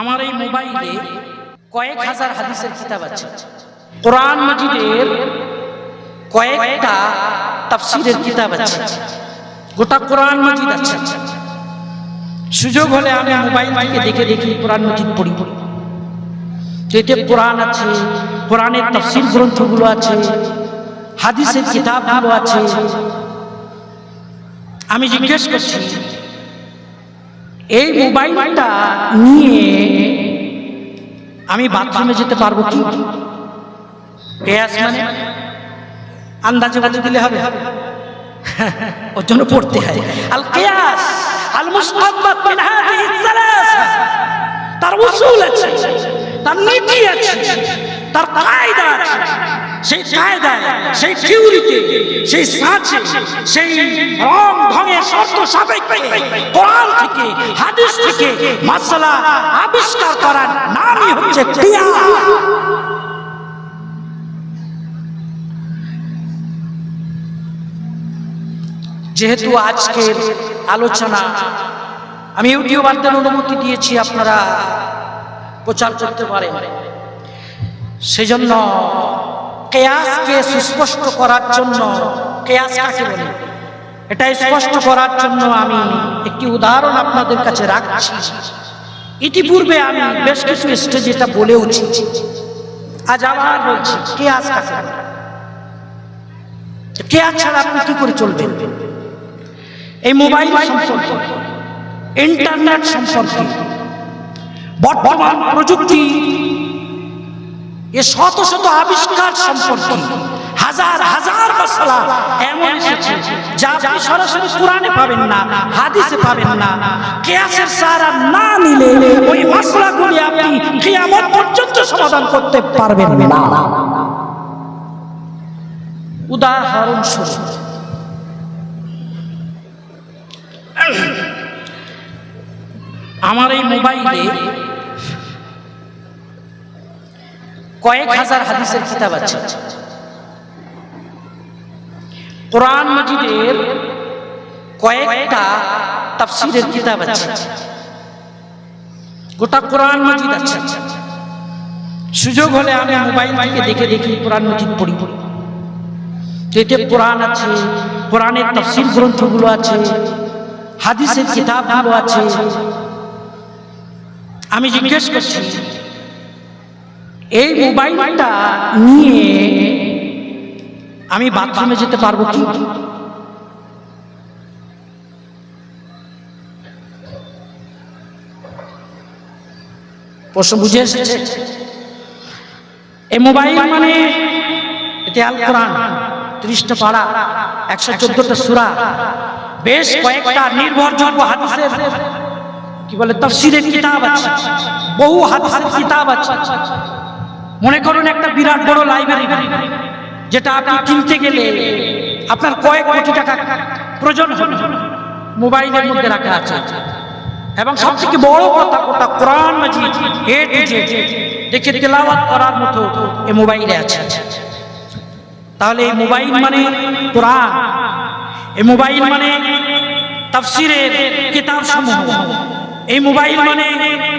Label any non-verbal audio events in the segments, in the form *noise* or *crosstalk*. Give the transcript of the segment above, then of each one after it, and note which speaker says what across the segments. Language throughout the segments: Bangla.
Speaker 1: আমার এই মোবাইলে কয়েক হাজার হাদিসের কিতাব আছে। কোরআন মাজিদের কয়েকটা তাফসিরের কিতাব আছে। গোটা কোরআন মাজিদ আছে। সুযোগ হলে আমি মোবাইল থেকে দেখে দেখি কোরআন মাজিদ পড়ি। যেতে কোরআন আছে, কোরআনের তফসিল গ্রন্থগুলো আছে, হাদিসের কিতাবগুলো আছে। আমি জিজ্ঞেস করছি এই মোবাইলটা নিয়ে আমি বাথরুমে যেতে পারব কি? কেয়াস মানে? আন্দাজে বাজে দিলে হবে। *laughs* ওর জন্য পড়তে হয়। আল আল তার তার তার সেই সেই সেই সাঁচে, সেই শর্ত সাপেক্ষে, কোরআন থেকে, হাদিস থেকে মাসালা আবিষ্কার করার নামই হচ্ছে যেহেতু আজকের আলোচনা, আমি ইউটিউবারদের অনুমতি দিয়েছি আপনারা প্রচার করতে পারেন। সেজন্য কেয়াসকে সুস্পষ্ট করার জন্য কেয়াস কাকে বলে? এটা স্পষ্ট করার জন্য আমি একটি উদাহরণ আপনাদের কাছে রাখছি। ইতিপূর্বে আমি বেশ কিছু স্টেজে এটা বলেওছি আজ আবার বলছি কেয়াস কাকে বলে? কেয়াস ছাড়া আপনি কি করে চলবেন? এই মোবাইল ইন্টারনেট সম্পর্কে, বর্তমান প্রযুক্তি, এ শত শত আবিষ্কার সম্পর্কে হাজার হাজার মশলা। এমন এসেছে যা আপনি সরাসরি কোরআনে পাবেন না হাদিসে পাবেন না। কেয়াসের সারা না নিলে ওই মশলাগুলি আপনি কিয়ামত পর্যন্ত সমাধান করতে পারবেন না। আমার এই মোবাইলে কয়েক হাজার হাদিসের কিতাব আছে। কোরআন মাজিদের কয়েকটা তাফসিরের কিতাব আছে। গোটা কোরআন মাজিদ আছে। সুযোগ হলে আমি মোবাইল থেকে দেখে দেখি কোরআন মাজিদ পড়ি। যেতে কোরআন আছে, কোরআনের তফসিল গ্রন্থগুলো আছে, হাদিসের কিতাবগুলো আছে। আমি জিজ্ঞেস করছি, এই মোবাইলটা নিয়ে আমি বাথরুমে যেতে পারব কি? প্রশ্ন বুঝে এসেছে? এই মোবাইল মানে এতে কোরআন, ত্রিশটা পাড়া একশো চোদ্দটা সুরা, বেশ কয়েকটা নির্ভরযোগ্য হাদিসের, কি বলে তফসিরের কিতাব আছে, বহু হাদিসের কিতাব আছে। মনে করুন একটা বিরাট বড় লাইব্রেরি যেটা আপনি কিনতে গেলে আপনার কয়েক কোটি টাকা প্রয়োজন মোবাইলের মধ্যে রাখা আছে। এবং সব থেকে বড় কথা গোটা কোরআন দেখে তেলাওয়াত করার মতো এই মোবাইলে আছে। তাহলে এই মোবাইল মানে কোরআন। এই মোবাইল মানে তাফসিরের কিতাব সমূহ এই মোবাইল মানে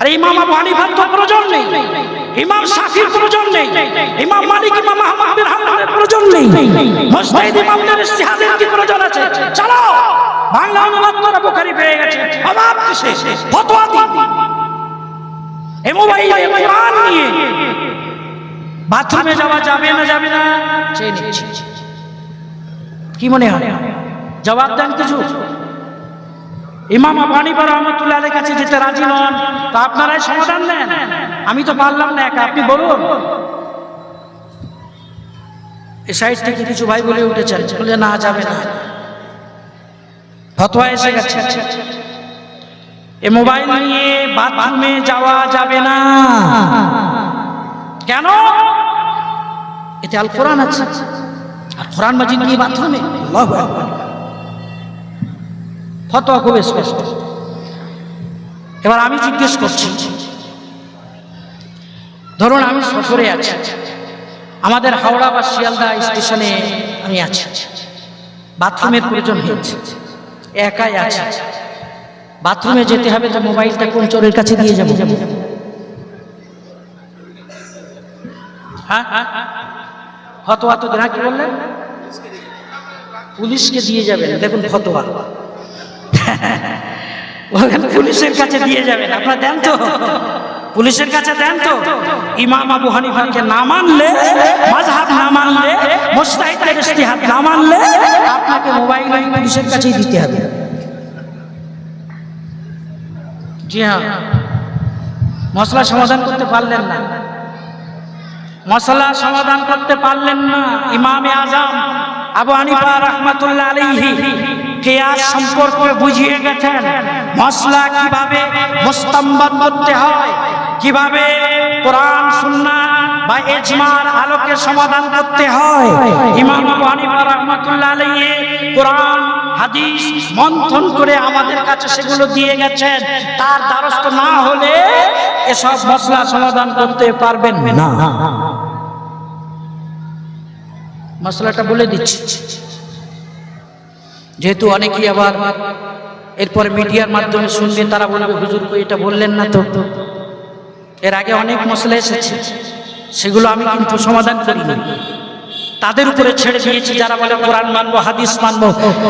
Speaker 1: আরে ইমাম আবু হানিফার তো প্রয়োজন নেই। ইমাম শাফির প্রয়োজন নেই। ইমাম মালিক, ইমাম আহমদ হাম্বলের প্রয়োজন নেই। মুস্তাহিদ ইমামদের ইস্তিহাদের কি প্রয়োজন আছে? চলো। বাংলা অনুবাদ করা বুখারী পেয়ে গেছে। অভাব কিসে ফতোয়া দিন। এই মোবাইলে কোরআন নিয়ে। বাথরুমে যাওয়া যাবে না যাবে না? চেয়ে নিচ্ছি। কি মনে হয়? জবাব দেন কিছু। ইমাম রহমতুল্লাহ আলের কাছে যেতে রাজি নন, তা আপনারাই সমাধান দেন। আমি তো পারলাম না, একা আপনি বলুন। এই সাইড থেকে কিছু ভাই বলে উঠেছেন, বলে না, যাবে না। ফতোয়া এসে গেছে। এ মোবাইল নিয়ে বাথরুমে যাওয়া যাবে না। কেন? এতে আল কোরআন আছে। আর কোরআন মাজিদ নিয়ে বাথরুমে? আল্লাহু আকবার। ফতোয়া খুব স্পষ্ট এবার আমি জিজ্ঞেস করছি, ধরুন আমি সফরে আছি, আমাদের হাওড়া বা শিয়ালদা স্টেশনে আমি আছি, বাথরুমের প্রয়োজন হয়েছে, একাই আছে, বাথরুমে যেতে হবে যে মোবাইলটা কোন চোরের কাছে দিয়ে যাব? হ্যাঁ ফতোয়া তো দেনা কি বললেন? পুলিশকে দিয়ে যাবেন, দেখুন ফতোয়া। পুলিশের কাছে দিয়ে যাবেন। আপনারা দেন তো। পুলিশের কাছে দেন তো। ইমাম আবু হানিফাকে না মানলে, মাযহাব না মানলে ইজতিহাদ না মানলে আপনাকে মোবাইল পুলিশের কাছেই দিতে হবে। জি হ্যাঁ। মশলা সমাধান করতে পারলেন না। মশলা সমাধান করতে পারলেন না। ইমামে আজম আবু হানিফা রহমাতুল্লাহ আলাইহি কিয়াস সম্পর্কে বুঝিয়ে গেছেন? মশলা কীভাবে মুস্তাম্বাদ করতে হয়? কীভাবে কোরআন সুন্নাহ বা ইজমার আলোকে সমাধান করতে হয়? ইমাম হানিফা রহমাতুল্লাহ আলাইহি কোরআন হাদিস মন্থন করে আমাদের কাছে সেগুলো দিয়ে গেছেন। তার দ্বারস্থ না হলে এসব মশলা সমাধান করতে পারবেন না। মশলাটা বলে দিচ্ছি। যেহেতু অনেকেই আবার এরপরে মিডিয়ার মাধ্যমে শুনবে, তারা বলবে, হুজুর এটা বললেন না তো? এর আগে অনেক মশলা এসেছে, সেগুলো আমি কিন্তু সমাধান করিনি। তাদের উপরে ছেড়ে দিয়েছি, যারা বলে কোরআন মানবো, হাদিস মানবো,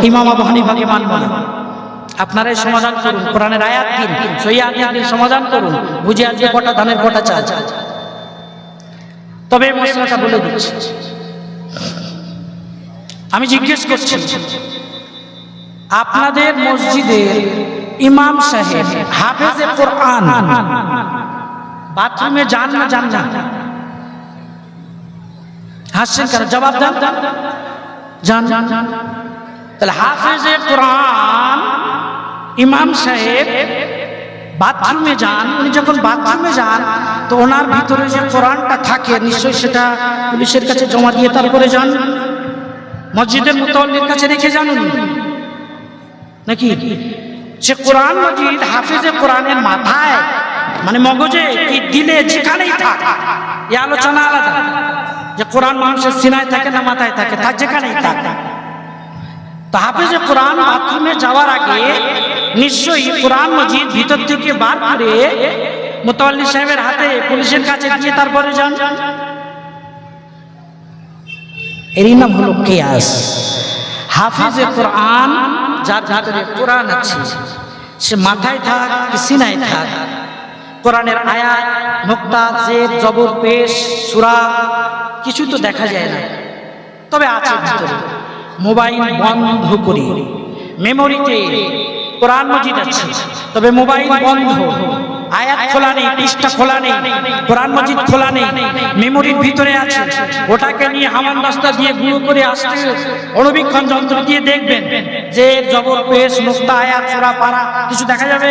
Speaker 1: ইমাম আবু হানিফাকে মানবো না। আপনারাই সমাধান করুন, কোরআনের আয়াত দিন সই দিন সমাধান করুন, বুঝে আজকে কটা ধানের, কটা চা তবে মশলাটা বলে দিচ্ছি। আমি জিজ্ঞেস করছি আপনাদের মসজিদের ইমাম সাহেব, হাফেজে কোরআন। বাথরুমে যান না যান না। হাসছেন কেন? জবাব দেন। যান যান তাহলে হাফেজে কোরআন, ইমাম সাহেব বাথরুমে যান। উনি যখন বাথরুমে যান, তো ওনার ভিতরে যে কোরআনটা থাকে, নিশ্চয়ই সেটা পুলিশের কাছে জমা দিয়ে তারপরে যান। মসজিদের মুতল্লির কাছে রেখে যান উনি। নাকি? সে কোরআন মজিদ হাফিজে কোরআনের মাথায় মানে মগজে কি দিলে যেখানেই থাক এই আলোচনা আলাদা। যে কোরআন মানুষের সিনায় থাকে না মাথায় থাকে তার যেখানেই থাক। তো হাফিজে কোরআন বাথরুমে যাওয়ার আগে নিশ্চয়ই কোরআন মজিদ ভিতর থেকে বার করে মোতাল্লি সাহেবের হাতে পুলিশের কাছে দিয়ে তারপরে যান। এরই নাম হাফিজে কোরআন যার ভিতরে কোরআন আছে, সে মাথায় থাক সিনায় থাক, কোরআনের আয়াত নোক্তা জেদ, জবর, পেশ, সুরা কিছু তো দেখা যায় না। তবে আছে ভিতরে, মোবাইল বন্ধ করে, মেমোরিতে কোরআন মজিদ আছে, তবে মোবাইল বন্ধ আয়াত খোলা নেই পৃষ্ঠা খোলা নেই কোরআন মজিদ খোলা নেই মেমোরির ভিতরে আছে। ওটাকে নিয়ে হামান দস্তা দিয়ে গুঁড়ো করে আসতে অণুবীক্ষণ যন্ত্র দিয়ে দেখবেন যে জবর পেশ নোক্তা আয়াত, সূরা, পারা, কিছু দেখা যাবে?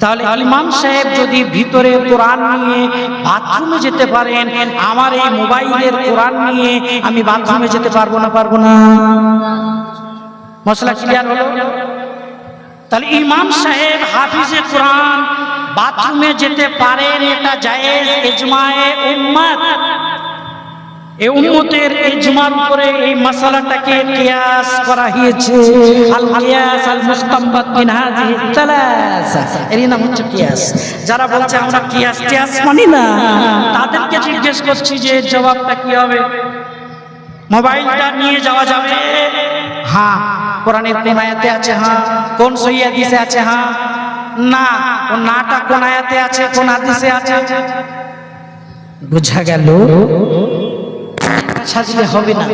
Speaker 1: তাহলে ইমাম সাহেব যদি ভিতরে কোরআন নিয়ে বাথরুমে যেতে পারেন, আমার এই মোবাইলের কোরআন নিয়ে আমি বাথরুমে যেতে পারব না পারব না। মশলা ক্লিয়ার হলো? তাহলে ইমাম সাহেব হাফিজে কোরআন, বাথরুমে যেতে পারেন, এটা জায়েজ, ইজমায়ে উম্মত। এই উম্মতের ইজমার উপরে এই মাসালাটাকে কিয়াস করা হয়েছে। আল কিয়াস আল মুস্তামবাদ মিন হাযিহি তালাসা। এর নাম হচ্ছে কিয়াস। যারা বলছে আমরা কিয়াস টিয়াস মানি না। তাদেরকে জিজ্ঞেস করছি যে জবাবটা কি হবে? মোবাইলটা নিয়ে যাওয়া যাবে? হ্যাঁ কোরআনের কোন আয়াতে আছে হ্যাঁ? কোন সহি হাদিসে আছে হ্যাঁ? না ও নাটা কোন আয়াতে আছে, কোন হাদিসে আছে? বুঝা গেল? সাজলে হবে না।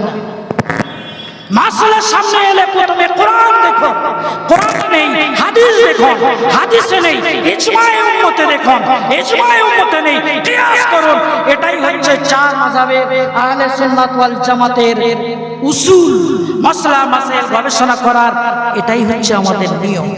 Speaker 1: মাসলের সামনে এলে প্রথমে কোরআন দেখো। হাদিস নেই। ইজমায়ে উম্মতে দেখুন ইজমায়ে উম্মতে নেই। কিয়াস করুন। এটাই হচ্ছে চার মাযহাবে আহলে সুন্নাত ওয়াল জামাতের উসুল। মাসলা মাসাইল গবেষণা করার এটাই হচ্ছে আমাদের নিয়ম।